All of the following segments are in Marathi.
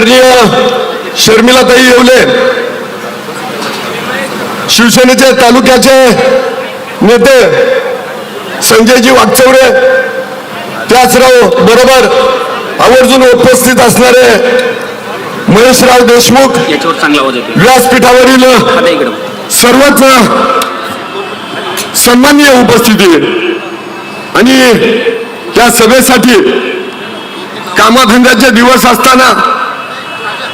आदरणीय शर्मिलाताई येवले. शिवसेनेचे तालुक्याचे नेते संजयजी वागचौरे त्याचराव बरोबर आवर्जून उपस्थित असणारे महेशराव देशमुख व्यासपीठावरील सर्वच सन्माननीय उपस्थिती आणि त्या सभेसाठी कामाधंद्याचे दिवस असताना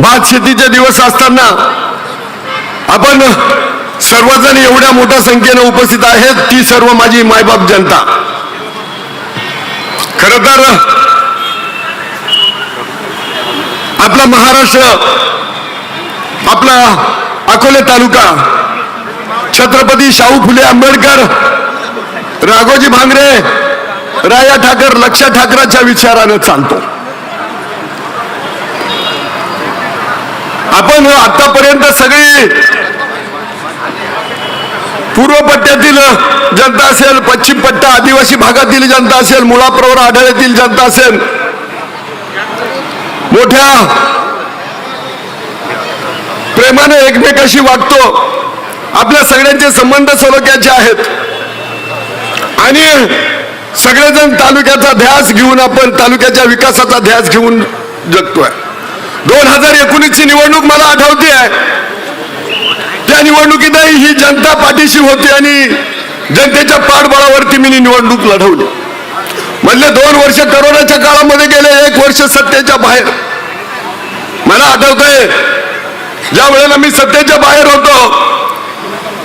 भात शेतीचे दिवस असताना आपण सर्वजण एवढ्या मोठ्या संख्येने उपस्थित आहेत ती सर्व माझी मायबाप जनता. खर तर आपला महाराष्ट्र आपला अकोले तालुका छत्रपती शाहू फुले आंबेडकर राघोजी भांगरे राया ठाकर लक्ष ठाकराच्या विचारानं चालतो. आपण आतापर्यंत सगळी पूर्व पट्ट्यातील जनता असेल पश्चिम पट्टा आदिवासी भागातील जनता असेल मुळाप्रवर आढळतील जनता असेल. मोठ्या प्रेमाने एकमेकाशी वागतो. आपल्या सगळ्यांचे संबंध सलोख्याचे आहेत. आणि सगळेजण तालुक्याचा ध्यास घेऊन आपण तालुक्याच्या विकासाचा ध्यास घेऊन जगतोय. दोन हजार एकोणीसची निवडणूक मला आठवते. आहे त्या निवडणुकीतही ही जनता पाठीशी होती आणि जनतेच्या पाठबळावरती मी निवडणूक लढवली. म्हणले दोन वर्ष करोनाच्या काळामध्ये गेले एक वर्ष सत्तेच्या बाहेर. मला आठवतंय ज्या वेळेला मी सत्तेच्या बाहेर होतो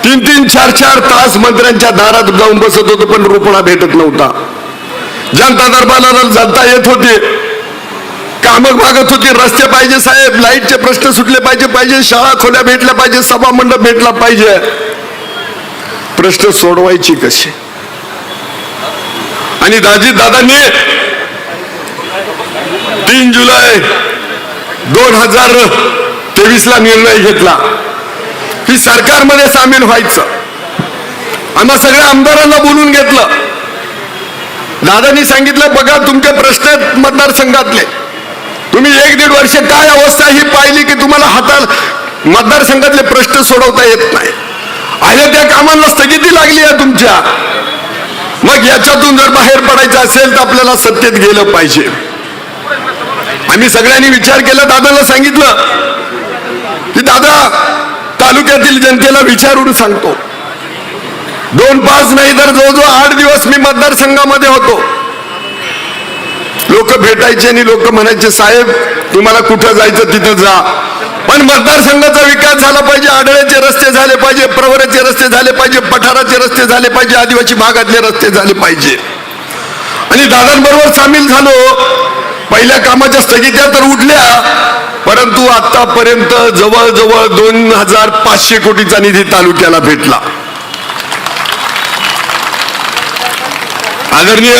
तीन तीन चार चार तास मंत्र्यांच्या दारात जाऊन बसत होतो पण रुपणा भेटत नव्हता. जनता दरबाराला जनता येत होती. कामं मागत होती. रस्ते पाहिजे साहेब. लाईटचे प्रश्न सुटले पाहिजे पाहिजे. शाळा खोल्या भेटल्या पाहिजे सभा मंडप भेटला पाहिजे. प्रश्न सोडवायची कशी? आणि दाजी दादांनी तीन जुलै दोन हजार तेवीस ला निर्णय घेतला. की सरकारमध्ये सामील व्हायचं. आम्हा सगळ्या आमदारांना बोलून घेतलं. दादांनी सांगितलं बघा तुमचे प्रश्न आहेत मतदारसंघातले. तुम्ही एक दीड वर्ष काय अवस्था ही पाहिली की तुम्हाला हाताला मतदारसंघातले प्रश्न सोडवता येत नाही? अयोध्या त्या कामांना स्थगिती लागली आहे तुमच्या. मग याच्यातून जर बाहेर पडायचं असेल तर आपल्याला सत्तेत गेलं पाहिजे. आम्ही सगळ्यांनी विचार केला दादाला सांगितलं. की दादा तालुक्यातील जनतेला विचारून सांगतो. दोन पाच नाही तर जवळजवळ आठ दिवस मी मतदारसंघामध्ये होतो. लोक भेटायचे आणि लोक म्हणायचे साहेब तुम्हाला कुठं जायचं तिथं जा. पण मतदारसंघाचा विकास झाला पाहिजे आढळेचे रस्ते झाले पाहिजे प्रवराचे रस्ते झाले पाहिजे पठाराचे रस्ते झाले पाहिजे आदिवासी भागातले रस्ते झाले पाहिजे. आणि दादांबरोबर सामील झालो. पहिल्या कामाच्या स्थगित्या तर उठल्या परंतु आतापर्यंत जवळजवळ दोन हजार पाचशे कोटीचा निधी तालुक्याला भेटला. आदरणीय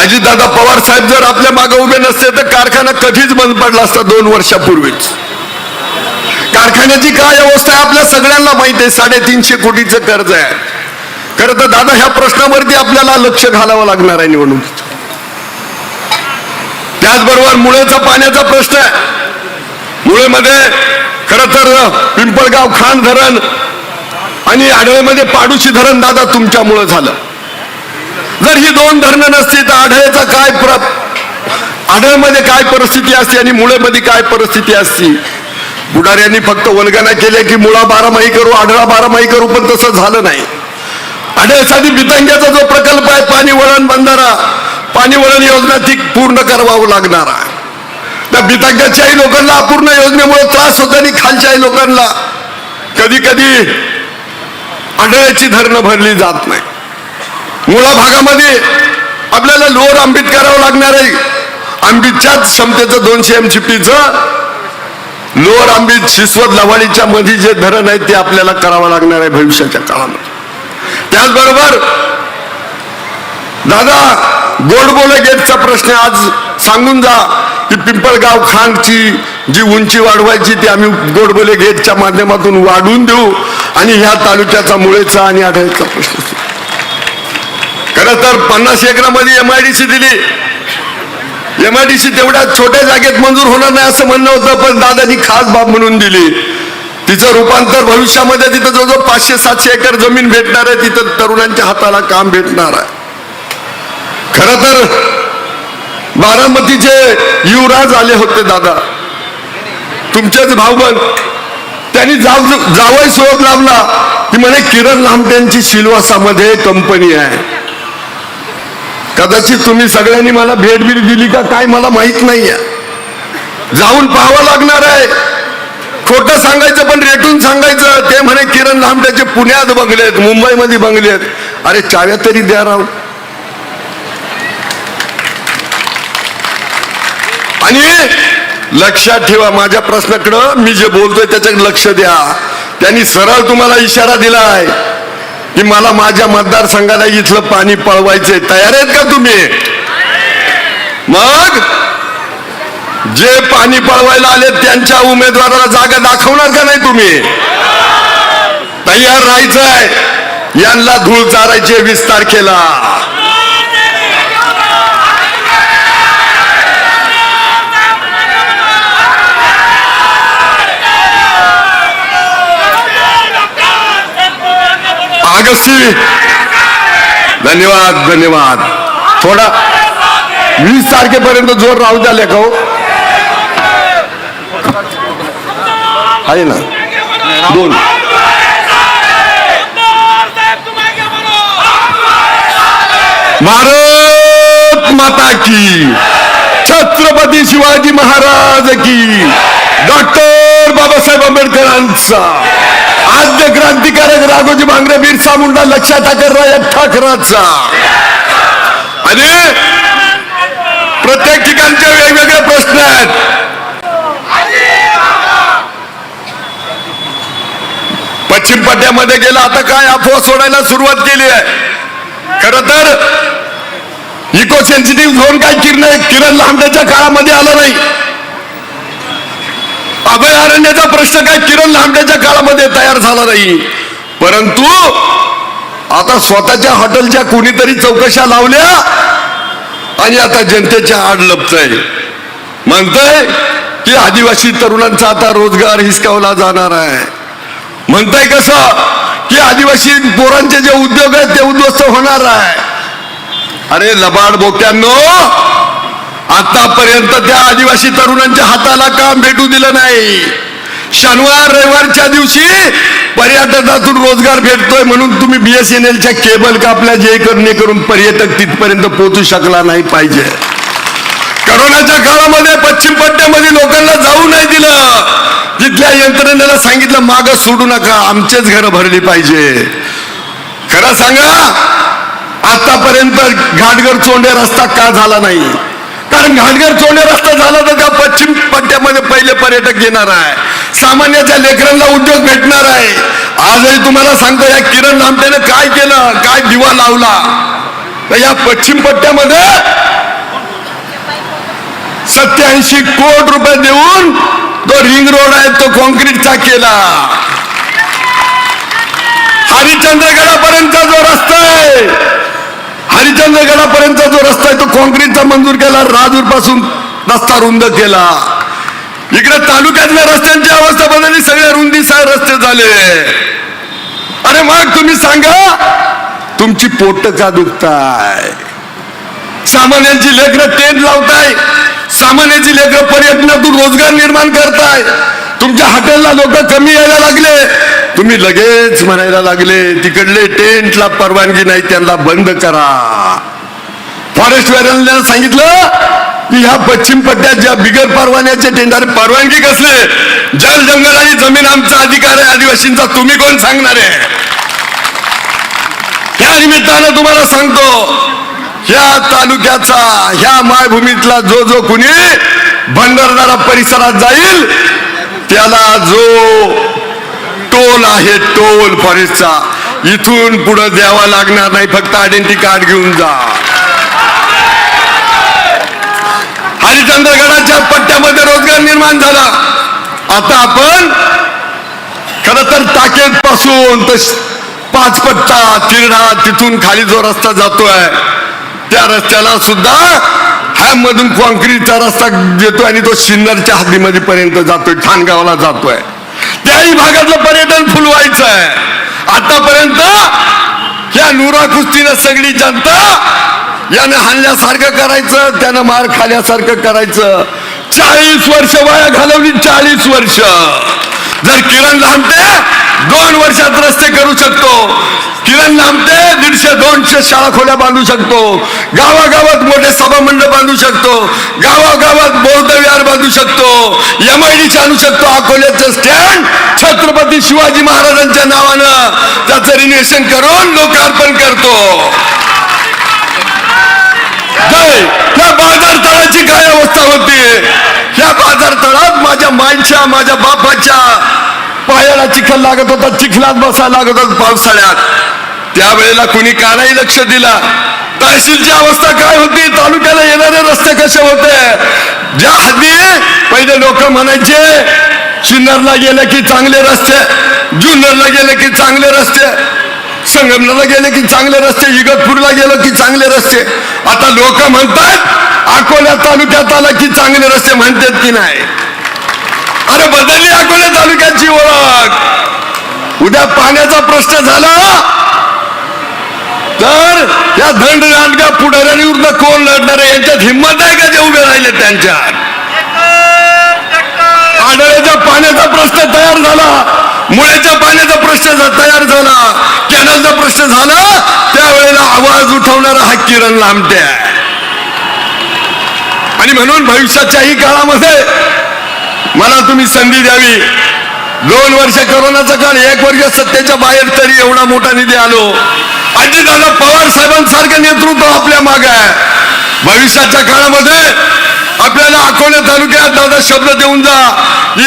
अजितदादा पवार साहेब जर आपल्या मागे उभे नसते तर कारखाना कधीच बंद पडला असता दोन वर्षापूर्वीच. कारखान्याची काय अवस्था आहे आपल्या सगळ्यांना माहिती आहे साडेतीनशे कोटीचं कर्ज आहे. खरं तर दादा ह्या प्रश्नावरती आपल्याला लक्ष घालावं लागणार आहे निवडणुकीत. त्याचबरोबर मुळेचा पाण्याचा प्रश्न आहे. मुळेमध्ये खर तर पिंपळगाव खान धरण आणि आढळेमध्ये पाडूशी धरण दादा तुमच्यामुळं झालं. जर ही दोन धरणं नसती तर आढळ्याचा काय प्र आढळमध्ये काय परिस्थिती असते आणि मुळेमध्ये काय परिस्थिती असती? बुडाऱ्यांनी फक्त वलगणा केल्या की मुळा बारामाही करू आढळा बारामाही करू पण तसं झालं नाही. आढळसाठी बितंग्याचा जो प्रकल्प आहे पाणी वळण बंधारा पाणी वळण योजना ती पूर्ण करावं लागणार आहे. त्या बितंग्याच्याही लोकांना अपूर्ण योजनेमुळे त्रास होतो आणि खालच्याही लोकांना कधी कधी आढळ्याची धरणं भरली जात नाही. मुळा भागामध्ये आपल्याला लोअर आंबीत करावं लागणार आहे. आंबीच्याच क्षमतेचं दोनशे एम पीचं लोअर आंबीत शिस्वत लवाडीच्या मध्ये जे धरण आहे ते आपल्याला करावं लागणार आहे भविष्याच्या काळामध्ये. त्याचबरोबर दादा गोडबोले गेटचा प्रश्न आज सांगून जा की पिंपळगाव खांगची जी उंची वाढवायची ती आम्ही गोडबोले गेटच्या माध्यमातून वाढवून देऊ आणि ह्या तालुक्याचा मुळेचा आणि आढळचा प्रश्न खरं तर पन्नास एकरामध्ये एम आय डी सी दिली. एमआयडीसी तेवढ्या छोट्या जागेत मंजूर होणार नाही असं म्हणणं होतं पण दादानी खास बाब म्हणून दिली. तिचं रूपांतर भविष्यामध्ये तिथं जवळजवळ पाचशे सातशे एकर जमीन भेटणार आहे तिथं तरुणांच्या हाताला काम भेटणार आहे. खर तर बारामतीचे युवराज आले होते दादा. तुमचेच भाऊबंद. त्यांनी जाव जावई शोध लावला. की म्हणे किरण लांबट्यांची सिल्वासामध्ये कंपनी आहे. कदाचित तुम्ही सगळ्यांनी मला भेट बिट दिली का काय मला माहीत नाहीये. जाऊन पाहावं लागणार आहे. खोटं सांगायचं पण रेटून सांगायचं. ते म्हणे किरण लांबट्याचे पुण्यात बंगलेत मुंबईमध्ये बंगलेत. अरे चाव्या तरी द्या राव. आणि लक्षात ठेवा माझ्या प्रश्नाकडं मी जे बोलतोय त्याच्याकडे लक्ष द्या. त्यांनी सरळ तुम्हाला इशारा दिलाय. की मला माझ्या मतदारसंघाला इथलं पाणी पळवायचंय. तयार आहेत का तुम्ही? मग जे पाणी पळवायला आले त्यांच्या उमेदवाराला जागा दाखवणार का नाही तुम्ही? तयार राहायचंय. यांना धूळ चारायचे वीस तारखेला. आगस्ती धन्यवाद धन्यवाद. थोडा वीस तारखेपर्यंत जोर राहू द्या लेखा. आहे ना? दोन. भारत माता की. छत्रपती शिवाजी महाराज की. डॉक्टर बाबासाहेब आंबेडकरांचा. आद्य क्रांतिकारक राघोजी भांगरे बिरसा मुंडा लक्षात ठाकरराव ठाकराचा. आणि प्रत्येक ठिकाणचे वेगवेगळे प्रश्न आहेत. पश्चिम पट्ट्यामध्ये गेला आता काय अफवा सोडायला सुरुवात केली आहे? खर तर इको सेन्सिटिव्ह झोन काय किरण किरण लांबण्याच्या काळामध्ये आला नाही. अभयारण्याचा प्रश्न काय? किरण लांबण्याच्या काळामध्ये तयार झाला नाही. परंतु आता स्वतःच्या हॉटेलच्या कोणीतरी चौकशा लावल्या आणि आता जनतेच्या आड लपतय. म्हणतय की आदिवासी तरुणांचा आता रोजगार हिसकावला जाणार आहे. म्हणताय कसं की आदिवासी पोरांचे जे उद्योग आहेत ते उद्ध्वस्त होणार आहे. अरे लबाड बोक्यांनो आतापर्यंत त्या आदिवासी तरुणांच्या हाताला काम भेटू दिलं नाही. शनिवार रविवारच्या दिवशी पर्यटनातून रोजगार भेटतोय म्हणून तुम्ही बीएसएनएलच्या केबल कापल्या जे करणे करून पर्यटक तिथपर्यंत पोहोचू शकला नाही पाहिजे. करोनाच्या काळामध्ये पश्चिम पट्ट्यामध्ये लोकांना जाऊ नाही दिलं. तिथल्या यंत्रणेला सांगितलं माग सोडू नका आमचेच घर भरली पाहिजे. खरं सांगा आतापर्यंत घाटघर चोंडे रस्ता का झाला नाही? कारण घाटघर चोंडे रस्ता झाला तर त्या पश्चिम पट्ट्यामध्ये पहिले पर्यटक येणार आहे. सामान्याच्या लेकरांना उद्योग भेटणार आहे. आजही तुम्हाला सांगतो या किरण लांबट्याने काय केलं काय दिवा लावला? तर या पश्चिम पट्ट्यामध्ये सत्याऐंशी कोट रुपये देऊन तो रिंग रोड आहे तो कॉन्क्रीटचा केला. हरिश्चंद्रगडापर्यंतचा जो रस्ता आहे हरिश्चंद्रगडापर्यंतचा जो रस्ता आहे तो कॉन्क्रीटचा मंजूर केला राजूरपासून रस्ता रुंद केला. इकडे तालुक्यातल्या रस्त्यांची अवस्था बदलली सगळे रुंदी रस्ते झाले. अरे मग तुम्ही सांगा तुमची पोट का दुखताय? सामान्यांची लेकरं टेंट लावताय सामान्याची लेकरं पर्यटनातून रोजगार निर्माण करताय. तुमच्या हॉटेलला लोक कमी यायला लागले. तुम्ही लगेच म्हणायला लागले तिकडले टेंटला परवानगी नाही त्यांना बंद करा. फॉरेस्ट वाल्यांना सांगितलं की ह्या पश्चिम पट्ट्यात ज्या बिगर परवान्याचे टेंट परवानगी कसले? जल जंगल आणि जमीन आमचा अधिकार आहे आदिवासींचा. तुम्ही कोण सांगणार आहे? ह्या निमित्तानं तुम्हाला सांगतो ह्या तालुक्याचा ह्या मायभूमीतला जो जो कुणी भंडारदारा परिसरात जाईल त्याला जो टोल आहे टोल फॉरेस्टचा इथून पुढे द्यावा लागणार नाही फक्त आयडेंटिटी कार्ड घेऊन जा. हरिचंद्रगडाच्या पट्ट्यामध्ये रोजगार निर्माण झाला. आता आपण खर तर टाकेत पासून तर पाच पट्टा तिरडा तिथून खाली जो रस्ता जातोय त्या रस्त्याला सुद्धा हॅम मधून कॉन्क्रीटचा रस्ता देतोय आणि तो सिन्नरच्या हद्दीमध्ये पर्यंत जातोय ठाणगावला जातोय. त्याही भागातलं पर्यटन फुलवायचं आहे आतापर्यंत या नुरा कुस्तीनं सगळी जनता यानं हाणल्यासारखं करायचं त्यानं मार खाल्यासारखं करायचं. चाळीस वर्ष वाया घालवली चाळीस वर्ष. जर किरण लांबते दोन वर्षात रस्ते करू शकतो. किरण नामते दीडशे दोनशे शाळा खोल्या बांधू शकतो. गावागावात मोठे सभा मंडळ बांधू शकतो. गावागावात बौद्ध विहार बांधू शकतो. एमआयडी आणू शकतो. अकोल्याचं स्टँड छत्रपती शिवाजी महाराजांच्या नावानं. त्याचं रिनोव्हेशन करून लोकार्पण करतो. त्या बाजार तळाची काय अवस्था होती? या बाजार तळात माझ्या माईच्या माझ्या बापाच्या पायाला चिखल लागत होता चिखलात बसायला लागत होता पावसाळ्यात. त्यावेळेला कुणी का नाही लक्ष दिला. तहसीलची अवस्था काय होती? तालुक्याला येणारे रस्ते कसे होते? ज्या हद्दी पहिले लोक म्हणायचे सिन्नरला गेले की चांगले रस्ते जुन्नरला गेले की चांगले रस्ते संगमला गेले की चांगले रस्ते इगतपूरला गेलो की चांगले रस्ते. आता लोक म्हणतात अकोला तालुक्यात आला की चांगले रस्ते म्हणतात की नाही? अरे बदलली अकोले तालुक्याची ओळख. उद्या पाण्याचा प्रश्न झाला. तर या धंड पुढाऱ्यांनी पुढाऱ्यांविरुद्ध कोण लढणार आहे? यांच्यात हिंमत आहे का जे उभे राहिले त्यांच्यात? आढळ्याच्या पाण्याचा प्रश्न तयार झाला. मुळ्याच्या पाण्याचा प्रश्न तयार झाला. कॅनलचा प्रश्न झाला. त्यावेळेला आवाज उठवणारा हा किरण लांबटे आहे आणि म्हणून भविष्याच्याही काळामध्ये मला तुम्ही संधी द्यावी. दोन वर्ष करोनाचा काळ एक वर्ष सत्तेच्या बाहेर तरी एवढा मोठा निधी आलो. अजितदादा पवार साहेबांसारखं नेतृत्व आपल्या माग आहे. भविष्याच्या काळामध्ये आपल्याला अकोला तालुक्यात दादा शब्द देऊन जा.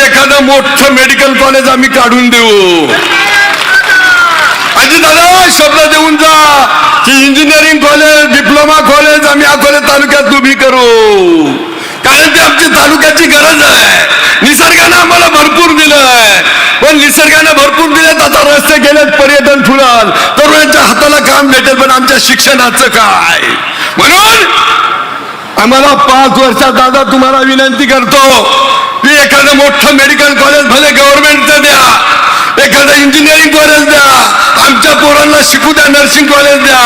एखादं मोठं मेडिकल कॉलेज आम्ही काढून देऊ. अजितदादा शब्द देऊन जा की इंजिनिअरिंग कॉलेज डिप्लोमा कॉलेज आम्ही अकोला तालुक्यात उभी करू. कारण ती आमची तालुक्याची गरज आहे. निसर्गानं आम्हाला भरपूर दिलंय पण निसर्गानं भरपूर दिलं आता रस्ते गेलेत पर्यटन फुलाल तरुणांच्या हाताला काम भेटेल पण आमच्या शिक्षणाचं काय? म्हणून आम्हाला पाच वर्षात दादा तुम्हाला विनंती करतो की एखादं मोठं मेडिकल कॉलेज भले गव्हर्नमेंटचं द्या एखादा इंजिनिअरिंग कॉलेज द्या. आमच्या पोरांना शिकू द्या नर्सिंग कॉलेज द्या.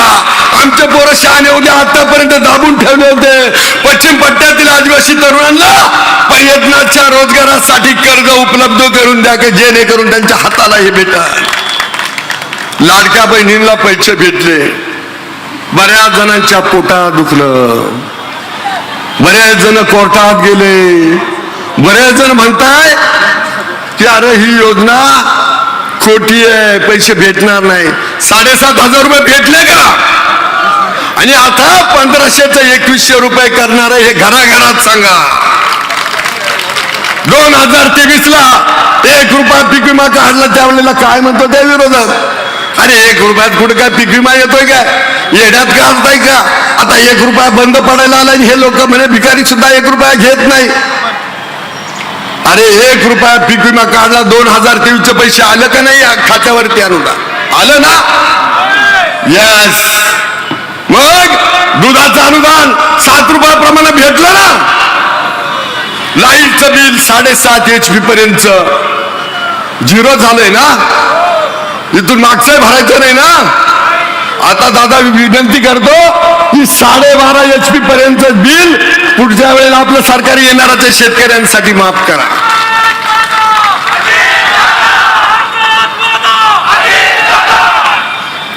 आमच्या पोरं शहाणे उद्या आतापर्यंत दाबून ठेवले होते. पश्चिम पट्ट्यातील आदिवासी तरुणांना पर्यटनाच्या रोजगारासाठी कर्ज उपलब्ध करून द्या की जेणेकरून त्यांच्या हाताला हे भेटल. लाडक्या बहिणींना पैसे भेटले. बऱ्याच जणांच्या पोटात दुखलं. बरेच जण कोर्टात गेले. बरेच जण म्हणताय की अरे ही योजना खोटी आहे पैसे भेटणार नाही. साडेसात हजार रुपये भेटले का? आणि आता पंधराशे ते एकवीसशे रुपये करणार हे घराघरात सांगा. दोन हजार तेवीस ला एक रुपया पीक विमा काढला त्यावेळेला काय म्हणतो त्या विरोधात अरे एक रुपयात कुठं काय पीक विमा येतोय का? येण्यात काढताय का? आता एक रुपया बंद पडायला आला आणि हे लोक म्हणे भिकारी सुद्धा एक रुपया घेत नाही. अरे एक रुपया पीक विमा काढला दोन हजार तेवीसचे पैसे आलं का नाही या खात्यावरती अनुदान आलं ना? यस मग दुधाचं अनुदान सात रुपयाप्रमाणे भेटलं ना? लाईटचं बिल साडेसात एच पी पर्यंत झिरो झालंय ना? इथून मागचं भरायचं नाही ना? आता दादा विनंती करतो की साडेबारा एच पी पर्यंत बिल पुढच्या वेळेला आपलं सरकार ते शेतकऱ्यांसाठी माफ करा.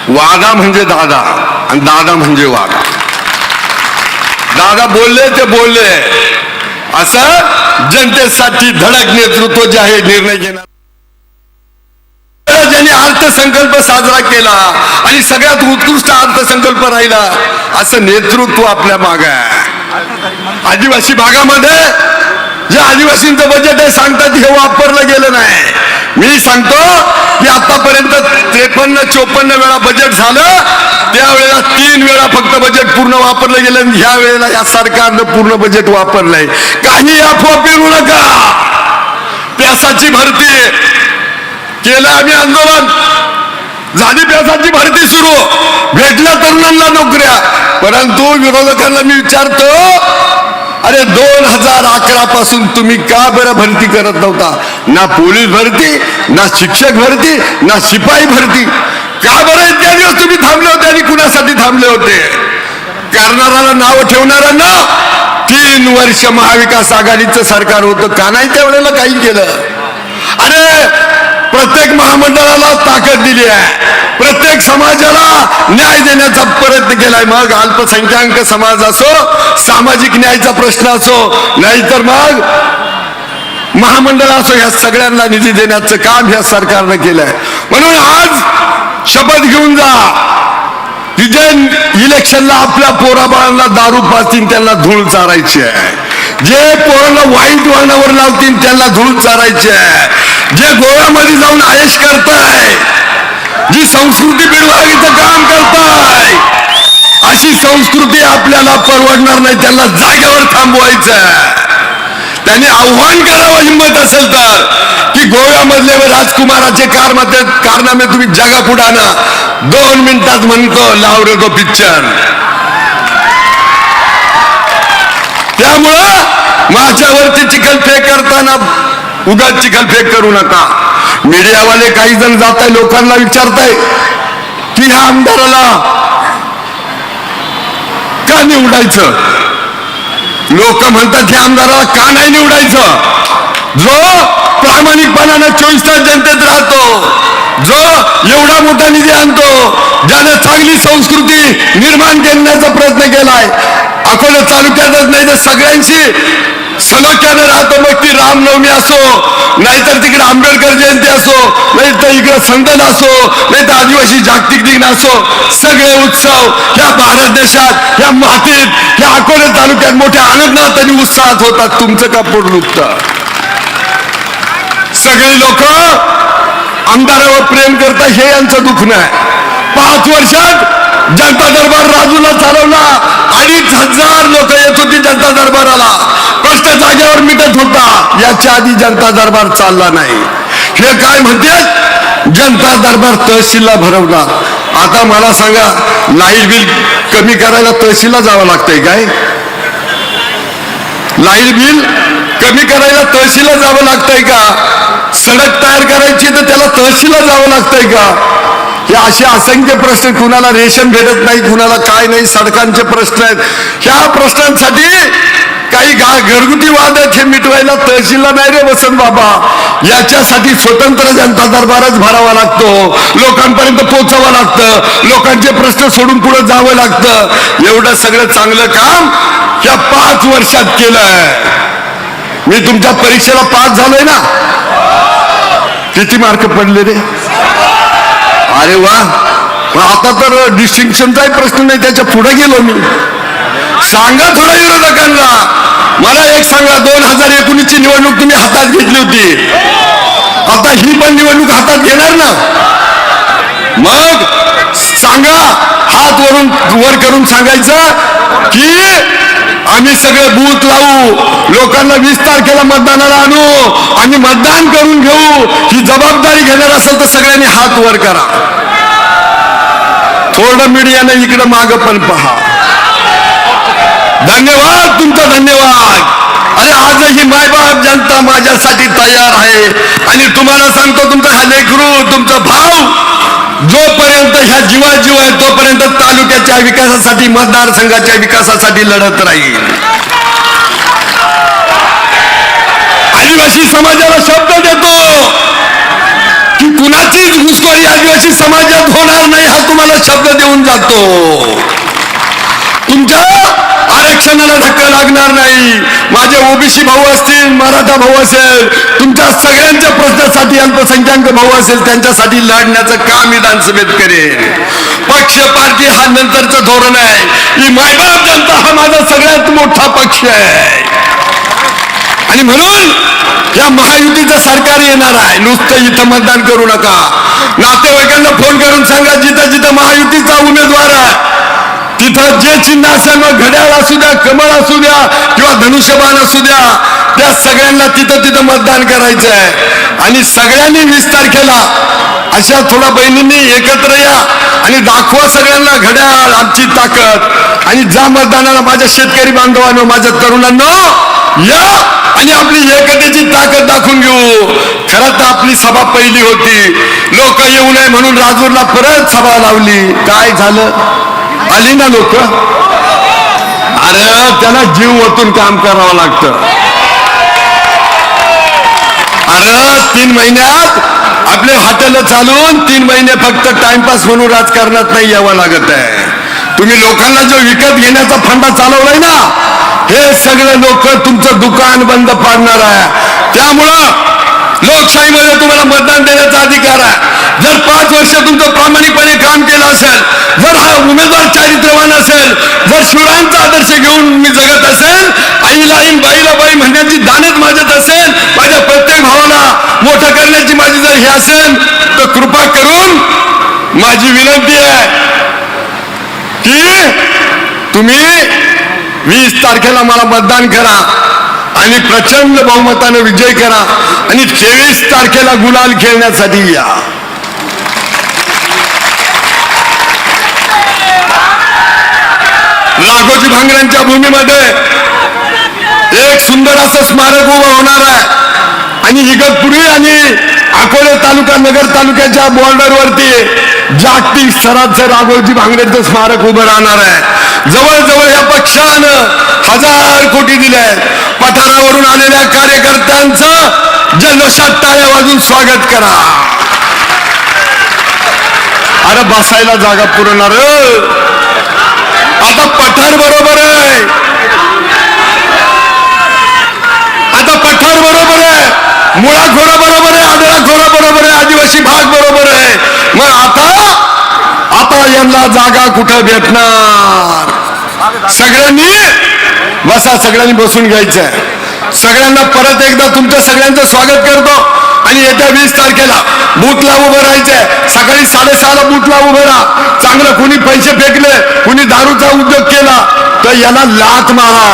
वादा म्हणजे दादा आणि दादा म्हणजे वादा दादा बोलले ते बोलले. असं जनतेसाठी धडक नेतृत्व जे आहे निर्णय घेणार. त्यांनी अर्थसंकल्प साजरा केला आणि सगळ्यात उत्कृष्ट अर्थसंकल्प राहिला. असं नेतृत्व आपल्या माग आहे. आदिवासी भागामध्ये जे आदिवासींचं बजेट आहे सांगतात हे वापरलं गेलं नाही. मी सांगतो की आतापर्यंत त्रेपन्न चोपन्न वेळा बजेट झालं. त्यावेळेला तीन वेळा फक्त बजेट पूर्ण वापरलं गेलं आणि ह्या वेळेला या सरकारनं पूर्ण बजेट वापरलंय. काही अफवा पेरू नका. प्यासाची भरती. केलं आम्ही आंदोलन. झाली प्यासाची भरती सुरू. भेटल्या तरुणांना नोकऱ्या. परंतु विरोधकांना मी विचारतो अरे दोन हजार अकरा पासून तुम्ही का बरं भरती करत नव्हता? ना पोलीस भरती ना शिक्षक भरती ना शिपाई भरती. का बरं इतक्या दिवस तुम्ही थांबले होते आणि कुणासाठी थांबले होते? करणाऱ्याला नाव ठेवणाऱ्यांना तीन वर्ष महाविकास आघाडीचं सरकार होतं का नाही त्यावेळेला काही केलं? अरे प्रत्येक महामंडळाला ताकद दिली आहे. प्रत्येक समाजाला न्याय देण्याचा प्रयत्न केलाय. मग अल्पसंख्याक समाज असो सामाजिक न्यायाचा प्रश्न असो नाही तर मग महामंडळ असो ह्या सगळ्यांना निधी देण्याचं काम ह्या सरकारनं केलंय. म्हणून आज शपथ घेऊन जा. की जे इलेक्शनला आपल्या पोराबाळांना दारू पाजतील त्यांना धूळ चारायची आहे. जे पोरांना वाईट वळणावर लावतील त्यांना धूळ चारायची आहे. जे गोव्यामध्ये जाऊन आयश करताय जी संस्कृती बिडवावीचं काम करताय अशी संस्कृती आपल्याला परवडणार नाही त्यांना जागेवर थांबवायचं त्यांनी आव्हान करावं हिंमत असेल तर की गोव्यामधले राजकुमाराचे कारमाते कारनामे तुम्ही जगापुढे आणा. दोन मिनिटात म्हणतो लाव रे तो पिक्चर त्यामुळं माझ्यावरती चिखलफेक करताना उगाच चिखलफेक करू नका. मीडियावाले काही जण जात आहे लोकांना विचारताय की ह्या आमदाराला का निवडायचं? लोक म्हणतात ह्या आमदाराला का नाही निवडायचं? जो प्रामाणिकपणानं चोवीस तास जनतेत राहतो जो एवढा मोठा निधी आणतो ज्याने चांगली संस्कृती निर्माण करण्याचा प्रयत्न केलाय अकोला तालुक्यातच नाही तर सगळ्यांशी सलोख्याने राहतो मग ती रामनवमी असो नाहीतर तिकडे आंबेडकर जयंती असो नाही तर इकडे संदन असो नाही तर आदिवासी जागतिक दिन असो सगळे उत्सव ह्या भारत देशात ह्या मातीत ह्या अकोले तालुक्यात मोठ्या आनंदात आणि उत्साहात होतात. तुमचं का पोट दुखतं सगळी लोक आमदारावर प्रेम करता हे यांचं दुखणं आहे. पाच वर्षात जनता दरबार राजूला चालवला. अडीच हजार लोक येत होती जनता दरबाराला. प्रश्न जागेवर मिटत होता. याच्या आधी जनता दरबार चालला नाही. हे काय म्हणते? जनता दरबार तहसीलला भरवला. आता मला सांगा लाइट बिल कमी करायला तहसीलला जावं लागतंय काय? लाइट बिल कमी करायला तहसीलला जावं लागतंय का? सडक तयार करायची तर त्याला तहसीलला जावं लागतंय का? हे असे असंख्य प्रश्न कुणाला रेशन भेटत नाही कुणाला काय नाही सडकांचे प्रश्न आहेत. ह्या प्रश्नांसाठी घरगुती वाद हे मिटवायला तहसीलला नाही रे वसंत बाबा. याच्यासाठी स्वतंत्र जनता दरबारच भरावा लागतो. लोकांपर्यंत पोहोचावं लागतं. लोकांचे प्रश्न सोडून पुढे जावं लागतं. एवढं सगळं चांगलं काम या पाच वर्षात केलंय. मी तुमच्या परीक्षेला पास झालोय ना? किती मार्क पडले रे? अरे वा. आता तर डिस्टिंक्शनचाही प्रश्न नाही त्याच्या पुढे गेलो मी. सांगा थोडा विरोधकांना. मला एक सांगा दोन हजार एकोणीसची निवडणूक तुम्ही हातात घेतली होती. आता ही पण निवडणूक हातात घेणार ना? मग सांगा हात वरून वर करून सांगायचं की आम्ही सगळे बूथ लावू. लोकांना वीस तारखेला मतदानाला आणू. आणि मतदान करून घेऊ. ही जबाबदारी घेणार असेल तर सगळ्यांनी हात वर करा. थोडं मीडियाने इकडं माग पण पहा. धन्यवाद तुमचा धन्यवाद. अरे आजही मायबाप जनता माझ्यासाठी तयार आहे. आणि तुम्हाला सांगतो तुमचा हा लेखरू तुमचा भाव जोपर्यंत ह्या जीवा जीव आहे तोपर्यंत तालुक्याच्या विकासासाठी मतदारसंघाच्या विकासासाठी लढत राहील. आदिवासी समाजाला शब्द देतो की कुणाचीच घुसखोरी आदिवासी समाजात होणार नाही हा तुम्हाला शब्द देऊन जातो. आरक्षणाला धक्का लागणार नाही. माझे ओबीसी भाऊ असतील मराठा भाऊ असेल तुमच्या सगळ्यांच्या प्रश्नासाठी अल्पसंख्याक भाऊ असेल त्यांच्यासाठी लढण्याचं काम विधानसभेत करेल. पक्ष पार्टी हा नंतरचं धोरण आहे. ही मायबाप जनता हा माझा सगळ्यात मोठा पक्ष आहे. आणि म्हणून या महायुतीचं सरकार येणार आहे. नुसतं इथं मतदान करू नका. नातेवाईकांना फोन करून सांगा जिथं जिथं महायुतीचा उमेदवार आहे तिथं जे चिन्ह असेल मग घड्याळ असू द्या कमळ असू द्या किंवा धनुष्यबाण असू द्या त्या सगळ्यांना तिथं तिथं मतदान करायचं आहे आणि सगळ्यांनी वीस तारखेला अशा थोडा बहिणींनी एकत्र या आणि दाखवा सगळ्यांना घड्याळ आमची ताकद. आणि ज्या मतदानाला माझ्या शेतकरी बांधवांनो माझ्या तरुणांनो या आणि आपली एकतेची ताकद दाखवून घेऊ. खरं तर आपली सभा पहिली होती. लोक येऊ नये म्हणून राजूरला परत सभा लावली. काय झालं? आली ना लोक? अरे त्याला जीव ओतून काम करावं लागतं. अरे तीन महिन्यात आपले हॉटेल चालून तीन महिने फक्त टाइमपास म्हणून राजकारणात नाही यावं लागत आहे. तुम्ही लोकांना जो विकत घेण्याचा फंडा चालवलाय ना हे सगळे लोक तुमचं दुकान बंद पाडणार आहे. त्यामुळं लोकशाहीमध्ये तुम्हाला मतदान देण्याचा अधिकार आहे. जर पाच वर्ष तुमचं प्रामाणिकपणे काम केलं असेल जर हा उमेदवार चारित्र्यवान असेल जर शिवरायांचा आदर्श घेऊन मी जगत असेल आईला आईन बाईला बाई म्हणण्याची दानत माझ्यात असेल माझ्या प्रत्येक भावाला मोठं करण्याची माझी जर हे असेल तर कृपा करून माझी विनंती आहे की तुम्ही वीस तारखेला मला मतदान करा. आणि प्रचंड बहुमताने विजय करा आणि तेवीस तारखेला गुलाल खेळण्यासाठी या. राघोजी भांगऱ्यांच्या भूमीमध्ये एक सुंदर असं स्मारक उभं होणार आहे. आणि इगतपुरी आणि अकोले तालुका नगर तालुक्याच्या बॉर्डरवरती जागतिक स्तराचं राघोजी भांगरेचं स्मारक उभं राहणार आहे. जवळजवळ या पक्षानं हजार कोटी दिले आहेत. पठारावरून आलेल्या कार्यकर्त्यांचं जल्लोषात टाळ्या वाजून स्वागत करा. अरे बसायला जागा पुरवणार आता पठार बरोबर आहे. आता पठार बरोबर आहे. मुळा खोरा बरोबर आहे आदळा खोरा बरोबर आहे आदिवासी भाग बरोबर आहे. मग आता आता यांना जागा कुठं भेटणार? सगळ्यांनी बसा सगळ्यांनी बसून घ्यायचंय. सगळ्यांना परत एकदा तुमचं सगळ्यांचं स्वागत करतो आणि येत्या वीस तारखेला बूथला उभं राहायचंय. सकाळी साडेसहाला बूथला उभं राहा. चांगलं कुणी पैसे फेकले कुणी दारूचा उद्योग केला तर याला लात मारा.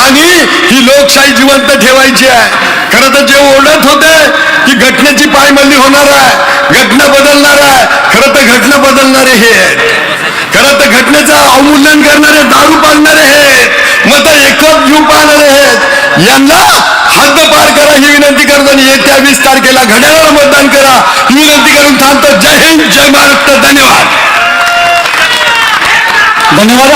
आणि ही लोकशाही जिवंत ठेवायची आहे. खरं तर जे ओढत होते की घटनेची पायमल्ली होणार आहे घटना बदलणार आहे खरं तर घटना बदलणारे हे आहेत. खरं तर घटनेचं अवमूल्यन करणारे दारू पाडणारे हे मत एकच जीव पाहणारे आहेत. यांना हद्द पार करा ही विनंती करतो आणि येत्या वीस तारखेला घड्याळाला मतदान करा. ही विनंती करून थांबतो. जय हिंद जय महाराष्ट्र. धन्यवाद. धन्यवाद.